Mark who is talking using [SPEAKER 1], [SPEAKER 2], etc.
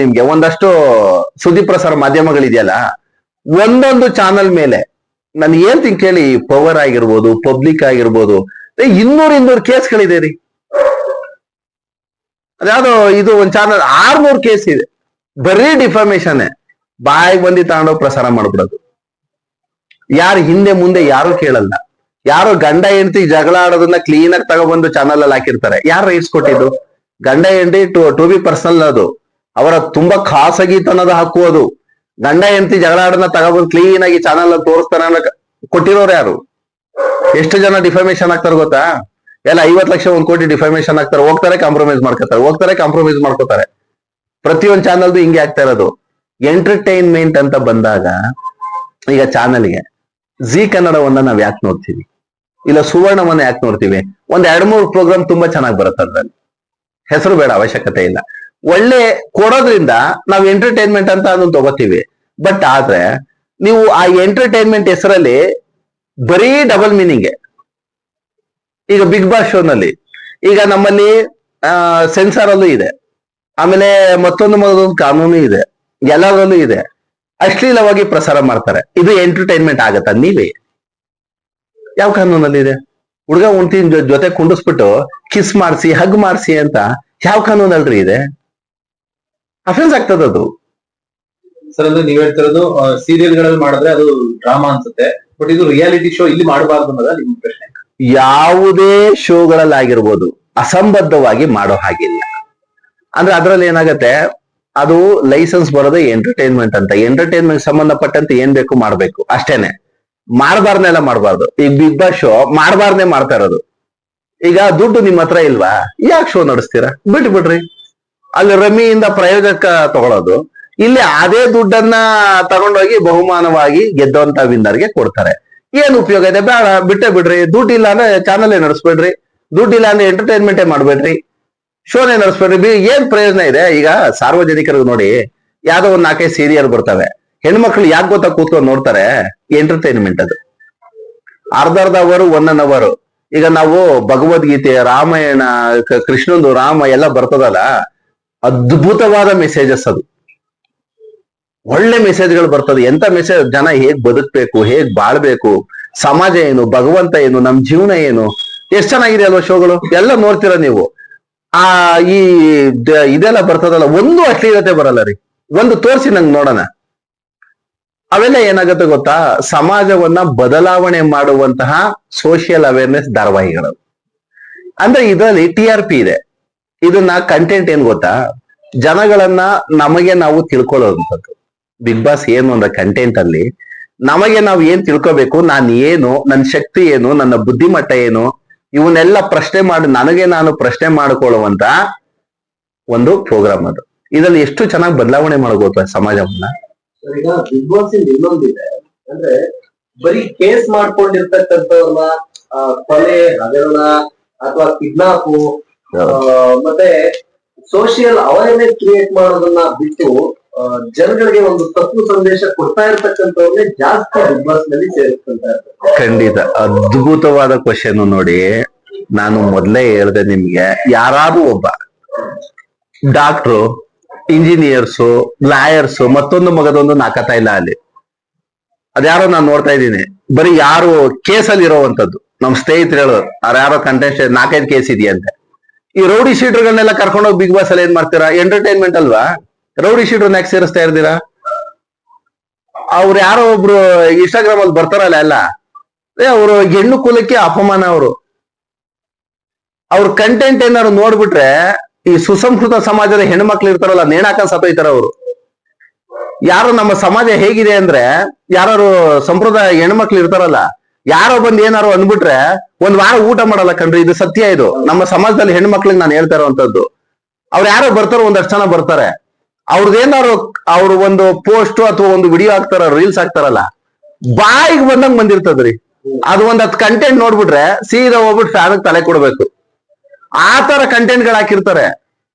[SPEAKER 1] ನಿಮ್ಗೆ ಒಂದಷ್ಟು ಸುದ್ದಿ ಪ್ರಸಾರ ಮಾಧ್ಯಮಗಳಿದೆಯಲ್ಲ, ಒಂದೊಂದು ಚಾನಲ್ ಮೇಲೆ ನಾನು ಏನ್ ತಿಂಗ್ ಕೇಳಿ ಪವರ್ ಆಗಿರ್ಬೋದು ಪಬ್ಲಿಕ್ ಆಗಿರ್ಬೋದು ಇನ್ನೂರ್ ಇನ್ನೂರು ಕೇಸ್ಗಳಿದೆ ರೀ. ಅದ್ಯಾವ್ದೋ ಇದು ಒಂದ್ ಚಾನಲ್ ಆರ್ನೂರ್ ಕೇಸ್ ಇದೆ. ಬರೀ ಡಿಫಾಮೇಶನ್ ಬಾಯಿಗೆ ಬಂದಿ ತಗೊಂಡೋಗಿ ಪ್ರಸಾರ ಮಾಡ್ಬಿಡೋದು. ಯಾರು ಹಿಂದೆ ಮುಂದೆ ಯಾರು ಕೇಳಲ್ಲ. ಯಾರು ಗಂಡ ಹೆಂಡತಿ ಜಗಳ ಆಡೋದನ್ನ ಕ್ಲೀನ್ ಆಗಿ ತಗೊಬಂದು ಚಾನಲ್ ಅಲ್ಲಿ ಹಾಕಿರ್ತಾರೆ. ಯಾರು ರೈಟ್ಸ್ ಕೊಟ್ಟಿದ್ದು? ಗಂಡ ಹೆಂಡತಿ, ಟು ಟು ಬಿ ಪರ್ಸನಲ್ ಅದು. ಅವರ ತುಂಬಾ ಖಾಸಗಿತನದ ಹಕ್ಕು ಅದು. ಗಂಡ ಎಂತಿ ಜಗಳ ತಗೊಂಡ್ ಕ್ಲೀನ್ ಆಗಿ ಚಾನಲ್ ತೋರಿಸ್ತಾನೆ ಕೊಟ್ಟಿರೋರು ಯಾರು? ಎಷ್ಟು ಜನ ಡಿಫಾಮೇಶನ್ ಆಗ್ತಾರೆ ಗೊತ್ತಾ? ಎಲ್ಲ ಐವತ್ ಲಕ್ಷ ಒಂದ್ ಕೋಟಿ ಡಿಫಾಮೇಶನ್ ಆಗ್ತಾರೆ. ಹೋಗ್ತಾರೆ ಕಾಂಪ್ರಮೈಸ್ ಮಾಡ್ಕೋತಾರೆ. ಹೋಗ್ತಾರೆ ಕಾಂಪ್ರಮೈಸ್ ಮಾಡ್ಕೋತಾರೆ. ಪ್ರತಿಯೊಂದು ಚಾನಲ್ದು ಹಿಂಗೆ ಆಗ್ತಾ ಇರೋದು. ಎಂಟರ್ಟೈನ್ಮೆಂಟ್ ಅಂತ ಬಂದಾಗ ಈಗ ಚಾನಲ್ಗೆ ಜಿ ಕನ್ನಡವನ್ನ ನಾವ್ ಯಾಕೆ ನೋಡ್ತೀವಿ? ಇಲ್ಲ ಸುವರ್ಣವನ್ನ ಯಾಕೆ ನೋಡ್ತೀವಿ? ಒಂದ್ ಎರಡ್ ಮೂರು ಪ್ರೋಗ್ರಾಮ್ ತುಂಬಾ ಚೆನ್ನಾಗಿ ಬರುತ್ತೆ ಅದ್ರಲ್ಲಿ. ಹೆಸರು ಬೇಡ, ಅವಶ್ಯಕತೆ ಇಲ್ಲ. ಒಳ್ಳೆ ಕೊಡೋದ್ರಿಂದ ನಾವು ಎಂಟರ್ಟೈನ್ಮೆಂಟ್ ಅಂತ ಅದನ್ನ ತಗೋತೀವಿ. ಬಟ್ ಆದ್ರೆ ನೀವು ಆ ಎಂಟರ್ಟೈನ್ಮೆಂಟ್ ಹೆಸರಲ್ಲಿ ಬರೀ ಡಬಲ್ ಮೀನಿಂಗ್ ಈಗ ಬಿಗ್ ಬಾಸ್ ಶೋನಲ್ಲಿ ಈಗ ನಮ್ಮಲ್ಲಿ ಸೆನ್ಸಾರ್ ಅಲ್ಲೂ ಇದೆ. ಆಮೇಲೆ ಮತ್ತೊಂದು ಮತ್ತೊಂದು ಕಾನೂನು ಇದೆ. ಎಲ್ಲದರಲ್ಲೂ ಇದೆ. ಅಶ್ಲೀಲವಾಗಿ ಪ್ರಸಾರ ಮಾಡ್ತಾರೆ. ಇದು ಎಂಟರ್ಟೈನ್ಮೆಂಟ್ ಆಗತ್ತಾ ನೀವೇ? ಯಾವ ಕಾನೂನಲ್ಲಿ ಇದೆ? ಹುಡುಗ, ಉಣ್ತಿನ ಜೊತೆ ಕುಂಡಿಸ್ಬಿಟ್ಟು ಕಿಸ್ ಮಾಡಿಸಿ ಹಗ್ ಮಾಡಿಸಿ ಅಂತ ಯಾವ ಕಾನೂನಲ್ರಿ ಇದೆ? ಅಫೆನ್ಸ್ ಆಗ್ತದ ಅದು.
[SPEAKER 2] ಸರ್ ಅಂದ್ರೆ ನೀವ್ ಹೇಳ್ತಿರೋದು ಸೀರಿಯಲ್ಗಳಲ್ಲಿ ಮಾಡಿದ್ರೆ ಅದು ಡ್ರಾಮಾ ಅನ್ಸುತ್ತೆ. ಬಟ್ ಇದು ರಿಯಾಲಿಟಿ ಶೋ ಇಲ್ಲಿ ಮಾಡಬಾರ್ದು ಅನ್ನೋದ ನಿಮ್ ಪ್ರಶ್ನೆ?
[SPEAKER 1] ಯಾವುದೇ ಶೋಗಳಲ್ಲಾಗಿರ್ಬೋದು ಅಸಂಬದ್ಧವಾಗಿ ಮಾಡೋ ಹಾಗಿಲ್ಲ. ಅಂದ್ರೆ ಅದ್ರಲ್ಲಿ ಏನಾಗತ್ತೆ ಅದು ಲೈಸೆನ್ಸ್ ಬರೋದೇ ಎಂಟರ್ಟೈನ್ಮೆಂಟ್ ಅಂತ. ಎಂಟರ್ಟೈನ್ಮೆಂಟ್ ಸಂಬಂಧಪಟ್ಟಂತೆ ಏನ್ ಬೇಕು ಮಾಡ್ಬೇಕು ಅಷ್ಟೇನೆ. ಮಾಡಬಾರ್ದೆಲ್ಲ ಮಾಡಬಾರ್ದು. ಈಗ ಬಿಗ್ ಬಾಸ್ ಶೋ ಮಾಡಬಾರ್ದೇ ಮಾಡ್ತಾ ಇರೋದು. ಈಗ ದುಡ್ಡು ನಿಮ್ ಹತ್ರ ಇಲ್ವಾ? ಯಾಕೆ ಶೋ ನಡೆಸ್ತೀರಾ? ಬಿಟ್ಟು ಬಿಡ್ರಿ ಅಲ್ಲಿ ರಮಿಯಿಂದ ಪ್ರಯೋಜಕ ತಗೊಳ್ಳೋದು. ಇಲ್ಲಿ ಅದೇ ದುಡ್ಡನ್ನ ತಗೊಂಡೋಗಿ ಬಹುಮಾನವಾಗಿ ಗೆದ್ದಂತ ವಿನ್ನರ್ಗೆ ಕೊಡ್ತಾರೆ. ಏನ್ ಉಪಯೋಗ ಇದೆ? ಬೇಡ, ಬಿಟ್ಟೆ ಬಿಡ್ರಿ. ದುಡ್ಡು ಇಲ್ಲ ಅಂದ್ರೆ ಚಾನಲ್ ನಡೆಸ್ಬೇಡ್ರಿ. ದುಡ್ಡು ಇಲ್ಲ ಅಂದ್ರೆ ಎಂಟರ್ಟೈನ್ಮೆಂಟೇ ಮಾಡ್ಬೇಡ್ರಿ. ಶೋನೇ ನಡೆಸ್ಬೇಡ್ರಿ. ಏನ್ ಪ್ರಯೋಜನ ಇದೆ? ಈಗ ಸಾರ್ವಜನಿಕರಿಗೆ ನೋಡಿ, ಯಾವ್ದೋ ಒಂದ್ ನಾಲ್ಕೈದು ಸೀರಿಯಲ್ ಬರ್ತವೆ. ಹೆಣ್ಮಕ್ಳು ಯಾಕೆ ಗೊತ್ತಾ ಕೂತ್ಕೊಂಡು ನೋಡ್ತಾರೆ? ಎಂಟರ್ಟೈನ್ಮೆಂಟ್ ಅದು. ಅರ್ಧ ಅರ್ಧ ಅವರು ಒನ್ ಅನ್ ಅವರು ಈಗ ನಾವು ಭಗವದ್ಗೀತೆ, ರಾಮಾಯಣ ಕೃಷ್ಣಂದು ರಾಮ ಎಲ್ಲ ಬರ್ತದಲ್ಲ ಅದ್ಭುತವಾದ ಮೆಸೇಜಸ್ ಅದು. ಒಳ್ಳೆ ಮೆಸೇಜ್ಗಳು ಬರ್ತದೆ. ಎಂತ ಮೆಸೇಜ್ ಜನ ಹೇಗ್ ಬದುಕ್ಬೇಕು, ಹೇಗ್ ಬಾಳ್ಬೇಕು, ಸಮಾಜ ಏನು, ಭಗವಂತ ಏನು, ನಮ್ ಜೀವನ ಏನು, ಎಷ್ಟ್ ಚೆನ್ನಾಗಿದೆ ಅಲ್ವಾ ಶೋಗಳು ಎಲ್ಲ ನೋಡ್ತೀರ ನೀವು. ಆ, ಈ ಇದೆಲ್ಲ ಬರ್ತದಲ್ಲ, ಒಂದು ಅಶ್ಲೀಲತೆ ಬರಲ್ಲ ರೀ. ಒಂದು ತೋರಿಸಿ ನಂಗೆ ನೋಡೋಣ. ಅವೆಲ್ಲ ಏನಾಗುತ್ತೆ ಗೊತ್ತಾ? ಸಮಾಜವನ್ನ ಬದಲಾವಣೆ ಮಾಡುವಂತಹ ಸೋಷಿಯಲ್ ಅವೇರ್ನೆಸ್ ಧಾರಾವಾಹಿಗಳು. ಅಂದ್ರೆ ಇದರಲ್ಲಿ ಟಿ ಇದೆ. ಇದನ್ನ ಕಂಟೆಂಟ್ ಏನ್ ಗೊತ್ತಾ? ಜನಗಳನ್ನ ನಮಗೆ ನಾವು ತಿಳ್ಕೊಳ್ಳೋದಂಥದ್ದು. ಬಿಗ್ ಬಾಸ್ ಏನು ಅಂದ್ರೆ ಕಂಟೆಂಟ್ ಅಲ್ಲಿ, ನಮಗೆ ನಾವು ಏನ್ ತಿಳ್ಕೋಬೇಕು? ನಾನು ಏನು ನನ್ನ ಶಕ್ತಿ ಏನು, ನನ್ನ ಬುದ್ಧಿಮಟ್ಟ ಏನು? ಇವನ್ನೆಲ್ಲ ಪ್ರಶ್ನೆ ಮಾಡಿ ನನಗೆ ನಾನು ಪ್ರಶ್ನೆ ಮಾಡಿಕೊಳ್ಳುವಂತ ಒಂದು ಪ್ರೋಗ್ರಾಮ್ ಅದು. ಇದರಲ್ಲಿ ಎಷ್ಟು ಚೆನ್ನಾಗಿ ಬದಲಾವಣೆ ಮಾಡಬಹುದು ಸಮಾಜವನ್ನ
[SPEAKER 2] ಈಗ ಬಿಗ್ ಬಾಸ್ ಇನ್ನೊಂದಿದೆ. ಅಂದ್ರೆ ಬರೀ ಕೇಸ್ ಮಾಡ್ಕೊಂಡಿರ್ತಕ್ಕಂಥವ್ರನ್ನ ಕೊಲೆ, ಹಗರಣ, ಅಥವಾ ಕಿಡ್ನಾಪು ಮತ್ತೆ ಸೋಷಿಯಲ್ ಅವೇರ್ನೆಸ್ ಕ್ರಿಯೇಟ್ ಮಾಡೋದನ್ನ ಬಿಟ್ಟು ಜನಗಳಿಗೆ ಒಂದು ತಪ್ಪು ಸಂದೇಶ ಕೊಡ್ತಾ ಇರ್ತಕ್ಕಂಥವ್ರನ್ನೇ ಜಾಸ್ತಿ ಬಿಗ್ ಬಾಸ್ನಲ್ಲಿ ಸೇರಿಸ್ಕೊಂತ
[SPEAKER 1] ಖಂಡಿತ. ಅದ್ಭುತವಾದ ಕ್ವಶನ್ ನೋಡಿ. ನಾನು ಮೊದಲೇ ಹೇಳ್ದೆ ನಿಮ್ಗೆ, ಯಾರಾದ್ರೂ ಒಬ್ಬ ಡಾಕ್ಟ್ರು ಇಂಜಿನಿಯರ್ಸು ಲಾಯರ್ಸು ಮತ್ತೊಂದು ಮಗದೊಂದು ನಾಕತಾ ಇಲ್ಲ ಅಲ್ಲಿ. ಅದ್ಯಾರೋ ನಾನು ನೋಡ್ತಾ ಇದ್ದೀನಿ. ಬರೀ ಯಾರು ಕೇಸಲ್ಲಿ ಇರೋವಂಥದ್ದು. ನಮ್ ಸ್ನೇಹಿತರು ಹೇಳೋರು ಯಾರೋ ಕಂಟೆಸ್ಟ್ ನಾಲ್ಕೈದು ಕೇಸ್ ಇದೆಯಂತೆ. ಈ ರೌಡಿ ಶೀಟರ್ಗಳನ್ನೆಲ್ಲ ಕರ್ಕೊಂಡೋಗಿ ಬಿಗ್ ಬಾಸ್ ಅಲ್ಲಿ ಏನ್ ಮಾಡ್ತೀರಾ? ಎಂಟರ್ಟೈನ್ಮೆಂಟ್ ಅಲ್ವಾ? ರೌಡಿ ಶೀಟರ್ ಯಾಕೆ ಸೇರಿಸ್ತಾ ಇರ್ತೀರಾ ಅವ್ರು ಯಾರೋ ಒಬ್ರು ಇನ್ಸ್ಟಾಗ್ರಾಮ್ ಅಲ್ಲಿ ಬರ್ತಾರಲ್ಲ ಎಲ್ಲ. ಅವರು ಹೆಣ್ಣು ಕುಲಕ್ಕೆ ಅಪಮಾನ ಅವರು. ಅವ್ರ ಕಂಟೆಂಟ್ ಏನಾದ್ರು ನೋಡ್ಬಿಟ್ರೆ ಈ ಸುಸಂಸ್ಕೃತ ಸಮಾಜದ ಹೆಣ್ಮಕ್ಳು ಇರ್ತಾರಲ್ಲ ನೇಣಾಕ ಸತ್ತೋಯ್ತಾರ ಅವರು. ಯಾರು ನಮ್ಮ ಸಮಾಜ ಹೇಗಿದೆ ಅಂದ್ರೆ ಯಾರು ಸಂಪ್ರದಾಯ ಹೆಣ್ಮಕ್ಳು ಇರ್ತಾರಲ್ಲ ಯಾರೋ ಬಂದ್ ಏನಾರು ಅಂದ್ಬಿಟ್ರೆ ಒಂದ್ ವಾರ ಊಟ ಮಾಡಲ್ಲ ಕಣ್ರಿ, ಇದು ಸತ್ಯ ಇದು. ನಮ್ಮ ಸಮಾಜದಲ್ಲಿ ಹೆಣ್ಮಕ್ಳಿಗೆ ನಾನು ಹೇಳ್ತಾ ಇರುವಂತದ್ದು ಅವ್ರು ಯಾರೋ ಬರ್ತಾರೋ ಒಂದಷ್ಟು ಜನ ಬರ್ತಾರೆ. ಅವ್ರದ್ದೇನಾರು ಅವ್ರು ಒಂದು ಪೋಸ್ಟ್ ಅಥವಾ ಒಂದು ವಿಡಿಯೋ ಹಾಕ್ತಾರ, ರೀಲ್ಸ್ ಹಾಕ್ತಾರಲ್ಲ, ಬಾಯಿಗೆ ಬಂದಂಗ್ ಬಂದಿರ್ತದ್ರಿ. ಅದು ಒಂದ್ ಹತ್ ಕಂಟೆಂಟ್ ನೋಡ್ಬಿಟ್ರೆ ಸೀದಾ ಹೋಗ್ಬಿಟ್ಟು ಫ್ಯಾನ್ ತಲೆ ಕೊಡ್ಬೇಕು. ಆ ತರ ಕಂಟೆಂಟ್ಗಳು ಹಾಕಿರ್ತಾರೆ.